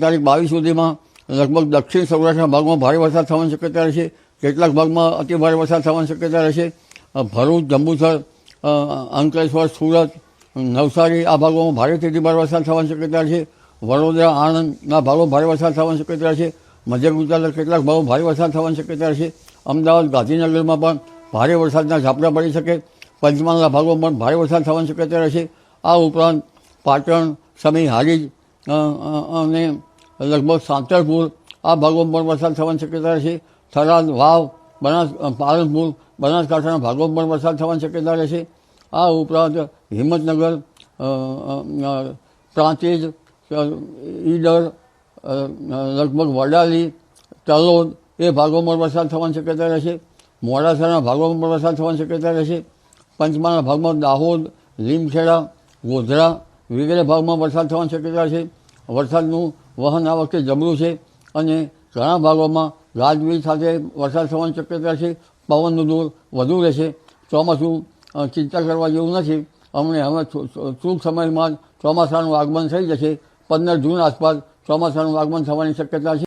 તારીખ બાવીસ સુધીમાં લગભગ દક્ષિણ સૌરાષ્ટ્રના ભાગમાં ભારે વરસાદ થવાની શક્યતા રહેશે. કેટલાક ભાગમાં અતિ ભારે વરસાદ થવાની શક્યતા રહેશે. ભરૂચ, જંબુસર અંકલેશ્વર, સુરત, નવસારી આ ભાગોમાં ભારેથી અતિ ભારે વરસાદ થવાની શક્યતા રહેશે. વડોદરા, આણંદના ભાગો ભારે વરસાદ થવાની શક્યતા રહેશે. મધ્ય ગુજરાતના કેટલાક ભાગો ભારે વરસાદ થવાની શક્યતા રહેશે. અમદાવાદ, ગાંધીનગરમાં પણ ભારે વરસાદના ઝાપટા પડી શકે. પંચમહાલના ભાગોમાં પણ ભારે વરસાદ થવાની શક્યતા રહેશે. આ ઉપરાંત પાટણ, સમી, હારીજ અને લગભગ સાંતરપુર, આ ભાગોમાં પણ વરસાદ થવાની શક્યતા રહેશે. થરાદ, વાવ, બનાસ પાલનપુર, બનાસકાંઠાના ભાગોમાં પણ વરસાદ થવાની શક્યતા રહેશે. આ ઉપરાંત હિંમતનગર પ્રાંતિજ ઈડર લગભગ વડાલી, તલોદ એ ભાગોમાં વરસાદ થવાની શક્યતા રહેશે. મોડાસાના ભાગોમાં પણ વરસાદ થવાની શક્યતા રહેશે. પંચમાના ભાગમાં દાહોદ, લીમખેડા, ગોધરા વગેરે ભાગમાં વરસાદ થવાની શક્યતા છે વરસાદનું વહન આ વખતે જબરું છે અને ઘણા ભાગોમાં ગાજવીજ સાથે વરસાદ થવાની શક્યતા છે, પવનનું દૂર વધુ રહેશે. ચોમાસું ચિંતા કરવા જેવું નથી. અમને હવે ટૂંક સમયમાં જ ચોમાસાનું આગમન થઈ જશે. પંદર જૂન આસપાસ ચોમાસાનું આગમન થવાની શક્યતા છે.